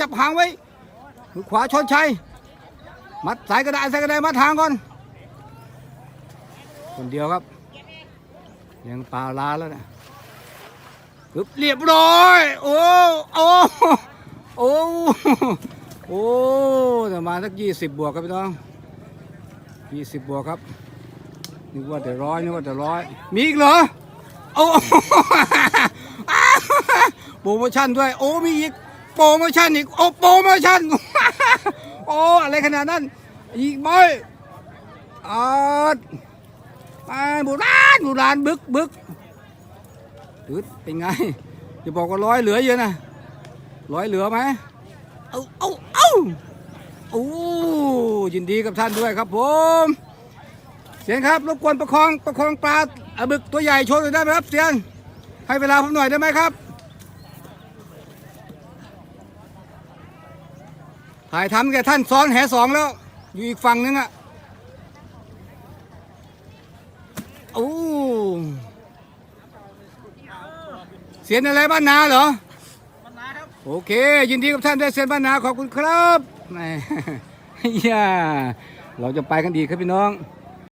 จับหางไว้มือขวาชนชัย มัดสายกระดาษสายกระดาษมัดหางก่อน คนเดียวครับ ยังปลาลาแล้วนะปึ๊บเรียบร้อย โอ้โอ้โอ้โอ้ประมาณสักยี่สิบบวกครับพี่น้องยี่สิบบวกครับนึกว่าแต่ร้อยนึกว่าแต่ร้อยมีอีกเหรอโอ้โปรโมชั่นด้วย โอ้มีอีก โปรโมชั่นอีกโอ้โปรโมชั่น โอ้อะไรขนาดนั้น อีกไหมอาดไปโบราณโบราณบึกบึกตึดเป็นไงจะบอกว่าร้อยเหลือเยอะนะร้อยเหลือไหมเอาเอาเอาโอ้ยินดีกับท่านด้วยครับผม เสียนครับรบกวนประคองประคองปลาอบึกตัวใหญ่โชว์หน่อยได้ไหมครับเสียนให้เวลาผมหน่อยได้ไหมครับ ถ่ายทำแกท่านซ้อนแหสองแล้ว อยู่อีกฝั่งนึงอะโอ้เสียนอะไรบ้านนาเหรอโอเค ยินดีกับท่านได้เสียนบ้านนาขอบคุณครับแหมอย่าเราจะไปกันดีครับพี่น้อง